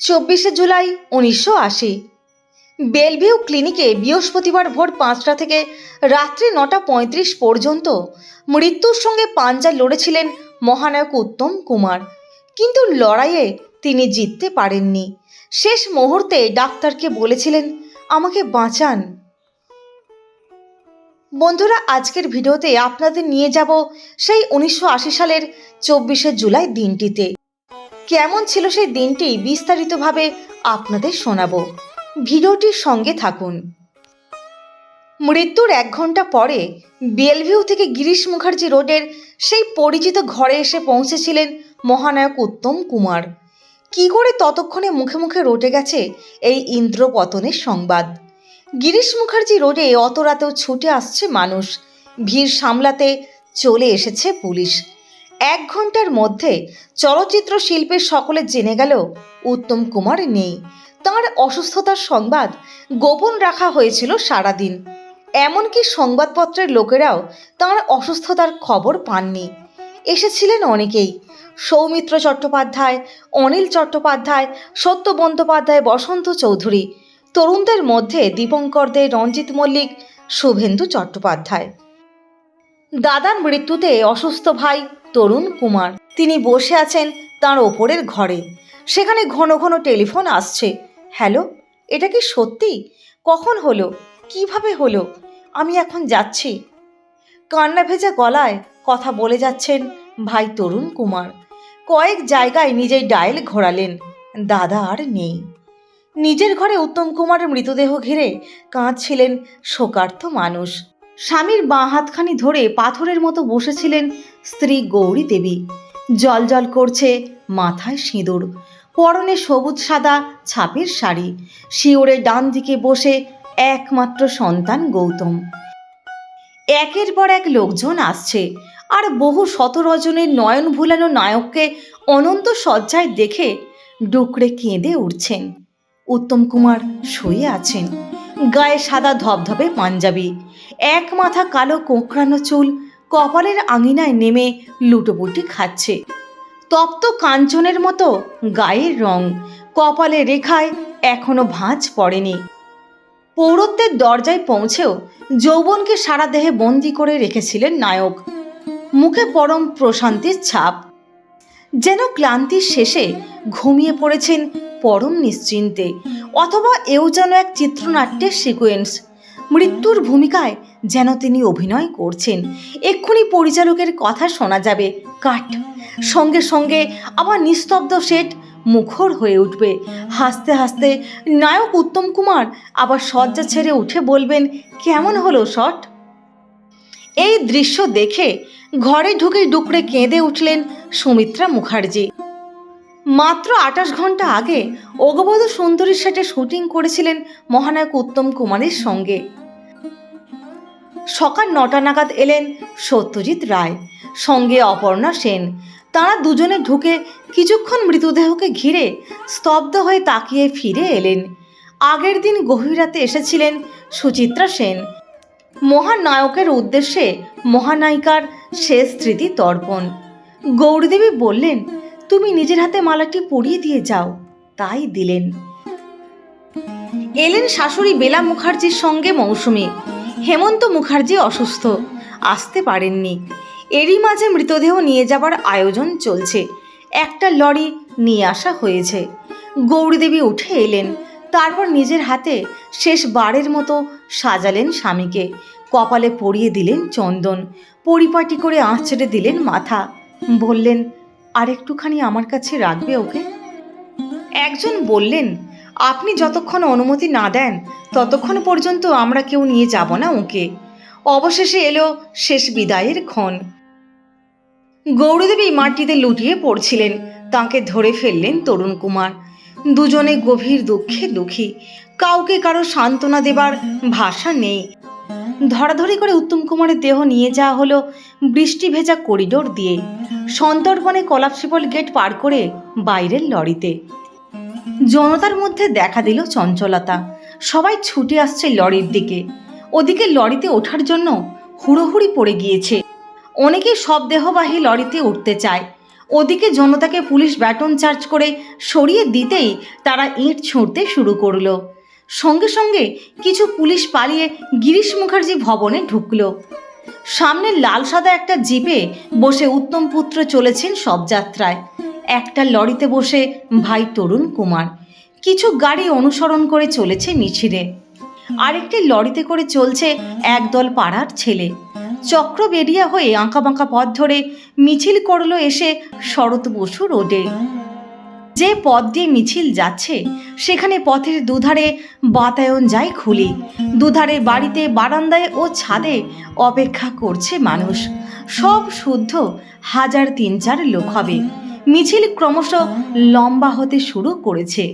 চব্বিশে জুলাই উনিশশো আশি। বেলভিউ ক্লিনিকে বৃহস্পতিবার ভোর পাঁচটা থেকে রাত্রি নটা পঁয়ত্রিশ পর্যন্ত মৃত্যুর সঙ্গে পাঞ্জা লড়েছিলেন মহানায়ক উত্তম কুমার। কিন্তু লড়াইয়ে তিনি জিততে পারেননি। শেষ মুহূর্তে ডাক্তারকে বলেছিলেন, আমাকে বাঁচান। বন্ধুরা, আজকের ভিডিওতে আপনাদের নিয়ে যাব সেই উনিশশো আশি সালের চব্বিশে জুলাই দিনটিতে। কেমন ছিল সেই দিনটি বিস্তারিতভাবে আপনাদের শোনাবো। ভিডিওটির সঙ্গে থাকুন। মৃত্যুর এক ঘণ্টা পরে বেলভিউ থেকে গিরিশ মুখার্জি রোডের সেই পরিচিত ঘরে এসে পৌঁছেছিলেন মহানায়ক উত্তম কুমার। কি করে ততক্ষণে মুখে মুখে রটে গেছে এই ইন্দ্রপতনের সংবাদ? গিরিশ মুখার্জি রোডে অত রাতেও ছুটে আসছে মানুষ। ভিড় সামলাতে চলে এসেছে পুলিশ। এক ঘণ্টার মধ্যে চলচ্চিত্র শিল্পের সকলে জেনে গেল, উত্তম কুমার নেই। তাঁর অসুস্থতার সংবাদ গোপন রাখা হয়েছিল সারাদিন। এমনকি সংবাদপত্রের লোকেরাও তাঁর অসুস্থতার খবর পাননি। এসেছিলেন অনেকেই। সৌমিত্র চট্টোপাধ্যায়, অনিল চট্টোপাধ্যায়, সত্য বন্দ্যোপাধ্যায়, বসন্ত চৌধুরী, তরুণদের মধ্যে দীপঙ্কর দে, রঞ্জিত মল্লিক, শুভেন্দু চট্টোপাধ্যায়। দাদার মৃত্যুতে অসুস্থ ভাই তরুণ কুমার। তিনি বসে আছেন তার ওপরের ঘরে। সেখানে ঘন ঘন টেলিফোন আসছে। হ্যালো, এটা কি সত্যি? কখন হলো? কীভাবে হলো? আমি এখন যাচ্ছি। কান্না ভেজা গলায় কথা বলে যাচ্ছেন ভাই তরুণ কুমার। কয়েক জায়গায় নিজেই ডায়েল ঘোরালেন। দাদা আর নেই। নিজের ঘরে উত্তম কুমারের মৃতদেহ ঘিরে কাঁদছিলেন শোকার্ত মানুষ। স্বামীর বাঁ হাতখানি ধরে পাথরের মতো বসেছিলেন স্ত্রী গৌরী দেবী। জল জল করছে মাথায় সিঁদুর। পরনে সবুজ সাদা ছাপের শাড়ি। শিওরে ডান দিকে বসে একমাত্র সন্তান গৌতম। একের পর এক লোকজন আসছে। আর বহু শতরজনের নয়ন ভুলানো নায়ককে অনন্ত সজ্জায় দেখে ডুকরে কেঁদে উঠছেন। উত্তম কুমার শুয়ে আছেন। গায়ে সাদা ধবধবে পাঞ্জাবি। এক মাথা কালো কোঁকড়ানো চুল কপালের আঙিনায় নেমে লুটোপুটি খাচ্ছে। তপ্ত কাঞ্চনের মতো গায়ের রং কপালে রেখায় এখনও ভাঁজ পড়েনি। পৌরত্বের দরজায় পৌঁছেও যৌবনকে সারা দেহে বন্দি করে রেখেছিলেন নায়ক। মুখে পরম প্রশান্তির ছাপ। যেন ক্লান্তির শেষে ঘুমিয়ে পড়েছেন পরম নিশ্চিন্তে। অথবা এও যেন এক চিত্রনাট্যের সিকোয়েন্স মৃত্যুর ভূমিকায় যেন তিনি অভিনয় করছেন। এক্ষুনি পরিচালকের কথা শোনা যাবে। কাট সঙ্গে সঙ্গে আবার নিস্তব্ধ সেট মুখর হয়ে উঠবে। হাসতে হাসতে নায়ক উত্তম কুমার আবার শয্যা ছেড়ে উঠে বলবেন, কেমন হলো শট? এই দৃশ্য দেখে ঘরে ঢুকে ডুকরে কেঁদে উঠলেন সুমিত্রা মুখার্জি। মাত্র আঠাশ ঘণ্টা আগে অগবধ সুন্দরীর সাথে শুটিং করেছিলেন মহানায়ক উত্তম কুমারের সঙ্গে। সকাল নটা নাগাদ এলেন সত্যজিৎ রায়, সঙ্গে অপর্ণা সেন। তারা দুজনে ঢুকে কিছুক্ষণ মৃতদেহকে ঘিরে স্তব্ধ হয়ে তাকিয়ে ফিরে এলেন। আগের দিন গভীর রাতে এসেছিলেন সুচিত্রা সেন। মহানায়কের উদ্দেশ্যে মহানায়িকার শেষ স্মৃতি তর্পণ। গৌরীদেবী বললেন তুমি নিজের হাতে মালাটি পরিয়ে দিয়ে যাও। তাই দিলেন। এলেন শাশুড়ি বেলা মুখার্জির সঙ্গে মৌসুমি। হেমন্ত মুখার্জি অসুস্থ। আসতে পারেননি। এরই মাঝে মৃতদেহ নিয়ে যাবার আয়োজন চলছে। একটা লরি নিয়ে আসা হয়েছে। গৌরীদেবী উঠে এলেন। তারপর নিজের হাতে শেষ বারের মতো সাজালেন স্বামীকে। কপালে পরিয়ে দিলেন চন্দন। পরিপাটি করে আঁচড়ে দিলেন মাথা। বললেন আর একটুখানি আমার কাছে রাখবে ওকে? একজন বললেন, আপনি যতক্ষণ অনুমতি না দেন, ততক্ষণ পর্যন্ত আমরা কেউ নিয়ে যাব না ওকে। অবশেষে এলো শেষ বিদায়ের ক্ষণ। গৌরদেবী মাটিতে লুটিয়ে পড়ছিলেন, তাকে ধরে ফেললেন তরুণ কুমার। দুজনে গভীর দুঃখে দুঃখী। কাউকে কারও সান্ত্বনা দেবার ভাষা নেই। ধরাধরি করে উত্তম কুমারের দেহ নিয়ে যাওয়া হলো বৃষ্টি ভেজা করিডোর দিয়ে। সন্তর্পণে কলাপসিবল গেট পার করে বাইরের লরিতে। জনতার মধ্যে দেখা দিল চঞ্চলতা। সবাই ছুটে আসছে লরির দিকে। ওদিকে লরিতে ওঠার জন্য হুড়োহুড়ি পড়ে গিয়েছে। অনেকেই সব দেহবাহী লরিতে উঠতে চায়। ওদিকে জনতাকে পুলিশ ব্যাটন চার্জ করে সরিয়ে দিতেই তারা ইঁট ছুঁড়তে শুরু করল। সঙ্গে সঙ্গে কিছু পুলিশ পালিয়ে গিরিশ মুখার্জি ভবনে ঢুকল। সামনে লাল সাদা একটা জিপে বসে উত্তম পুত্র চলেছেন সব যাত্রায়। একটা লরিতে বসে ভাই তরুণ কুমার। কিছু গাড়ি অনুসরণ করে চলেছে মিছিলে। আরেকটি লরিতে করে চলছে একদল পাড়ার ছেলে। চক্র বেরিয়া হয়ে আঁকাবাঁকা পথ ধরে মিছিল করল এসে শরৎ বসু রোডে। যে পথ দিয়ে মিছিল যাচ্ছে, সেখানে পথের দুধারে বাতায়ন যায় খুলি। দুধারে বাড়িতে বারান্দায় ও ছাদে অপেক্ষা করছে মানুষ। সব শুদ্ধ, হাজার তিন চার লোক হবে। মিছিল ক্রমশ লম্বা হতে শুরু করেছে।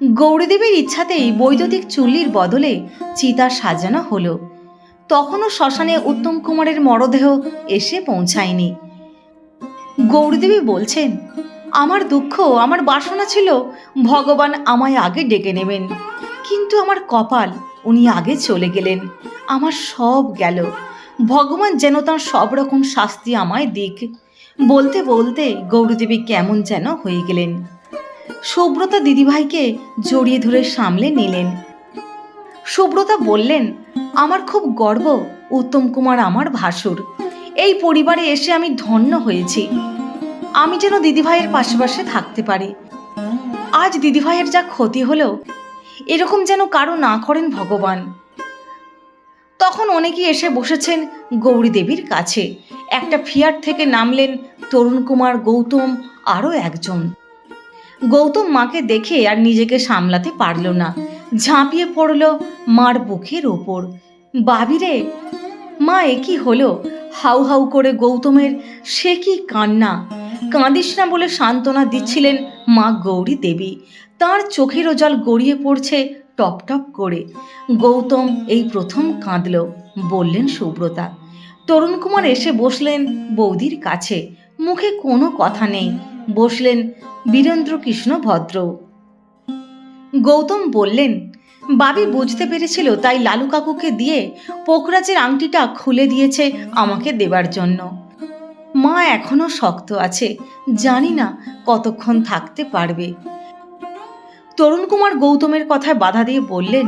গৌরীদেবীর ইচ্ছাতেই বৈদ্যুতিক চুল্লির বদলে চিতা সাজানো হলো। তখনও শ্মশানে উত্তম কুমারের মরদেহ এসে পৌঁছায়নি। গৌরীদেবী বলছেন আমার দুঃখ, আমার বাসনা ছিল ভগবান আমায় আগে ডেকে নেবেন। কিন্তু আমার কপাল, উনি আগে চলে গেলেন। আমার সব গেল। ভগবান যেন তার সব রকম শাস্তি আমায় দিক। বলতে বলতে গৌরীদেবী কেমন যেন হয়ে গেলেন। সুব্রতা দিদিভাইকে জড়িয়ে ধরে সামলে নিলেন। সুব্রতা বললেন, আমার খুব গর্ব, উত্তম কুমার আমার ভাসুর। এই পরিবারে এসে আমি ধন্য হয়েছি। আমি যেন দিদিভাইয়ের পাশে থাকতে পারি। আজ দিদিভাইয়ের যা ক্ষতি হলো এরকম যেন কারও না করেন ভগবান। তখন অনেকেই এসে বসেছেন গৌরী দেবীর কাছে। একটা ফিয়ার থেকে নামলেন তরুণ কুমার গৌতম আরও একজন। গৌতম মাকে দেখে আর নিজেকে সামলাতে পারল না। ঝাঁপিয়ে পড়ল মার বুকের ওপর। বাবিরে, মা এ হলো? হাউ হাউ করে গৌতমের সে কি কান্না? কাঁদিস না বলে সান্ত্বনা দিচ্ছিলেন মা গৌরী দেবী। তার চোখেরও জল গড়িয়ে পড়ছে টপ টপ করে। গৌতম এই প্রথম কাঁদল বললেন সুব্রতা। তরুণ কুমার এসে বসলেন বৌদির কাছে। মুখে কোনো কথা নেই। বসলেন বীরেন্দ্র কৃষ্ণ ভদ্র। গৌতম বললেন বাবি বুঝতে পেরেছিল তাই লালু কাকুকে দিয়ে পোকরাজের আংটিটা খুলে দিয়েছে আমাকে দেবার জন্য। মা এখনও শক্ত আছে, জানি না কতক্ষণ থাকতে পারবে। তরুণ কুমার গৌতমের কথায় বাধা দিয়ে বললেন,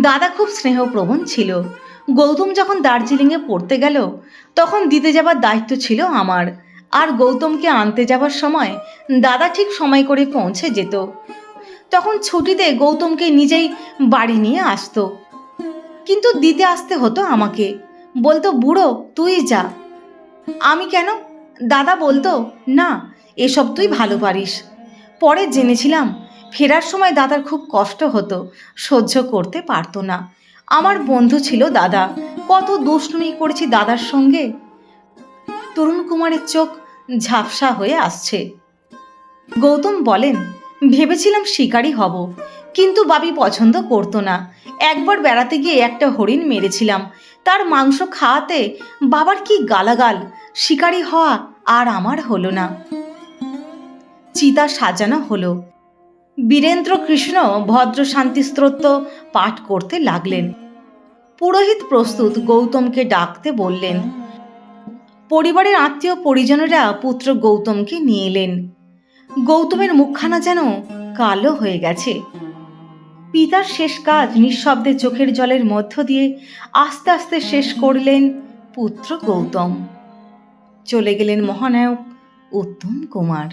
দাদা খুব স্নেহপ্রবণ ছিল। গৌতম যখন দার্জিলিংয়ে পড়তে গেল, তখন দিতে যাবার দায়িত্ব ছিল আমার। আর গৌতমকে আনতে যাবার সময় দাদা ঠিক সময় করে পৌঁছে যেত। তখন ছুটিতে গৌতমকে নিজেই বাড়ি নিয়ে আসতো। কিন্তু দিতে আসতে হতো আমাকে। বলতো, বুড়ো, তুই যা। আমি কেন? দাদা বলতো, না, এসব তুই ভালো পারিস। পরে জেনেছিলাম, ফেরার সময় দাদার খুব কষ্ট হতো, সহ্য করতে পারতো না। আমার বন্ধু ছিল দাদা, কত দুষ্টুমি করেছি দাদার সঙ্গে। তরুণ কুমারের চোখ ঝাপসা হয়ে আসছে। গৌতম বলেন, ভেবেছিলাম শিকারী হব কিন্তু বাবি পছন্দ করতো না। একবার বেড়াতে গিয়ে একটা হরিণ মেরেছিলাম। তার মাংস খাওয়াতে বাবার কি গালাগাল, শিকারী হওয়া আর আমার হলো না। চিতা সাজানো হলো। বীরেন্দ্র কৃষ্ণ ভদ্র শান্তি স্তোত্র পাঠ করতে লাগলেন। পুরোহিত প্রস্তুত গৌতমকে ডাকতে বললেন। পরিবারের আত্মীয় পরিজনেরা পুত্র গৌতমকে নিয়ে এলেন। গৌতমের মুখখানা যেন কালো হয়ে গেছে। পিতার শেষ কাজ নিঃশব্দে চোখের জলের মধ্য দিয়ে আস্তে আস্তে শেষ করলেন পুত্র গৌতম। চলে গেলেন মহানায়ক উত্তম কুমার।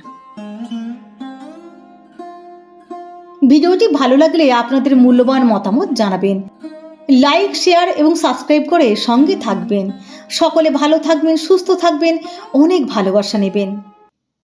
ভিডিওটি ভালো লাগলে আপনাদের মূল্যবান মতামত জানাবেন। লাইক, শেয়ার এবং সাবস্ক্রাইব করে সঙ্গে থাকবেন। সকলে ভালো থাকবেন, সুস্থ থাকবেন, অনেক ভালোবাসা নেবেন।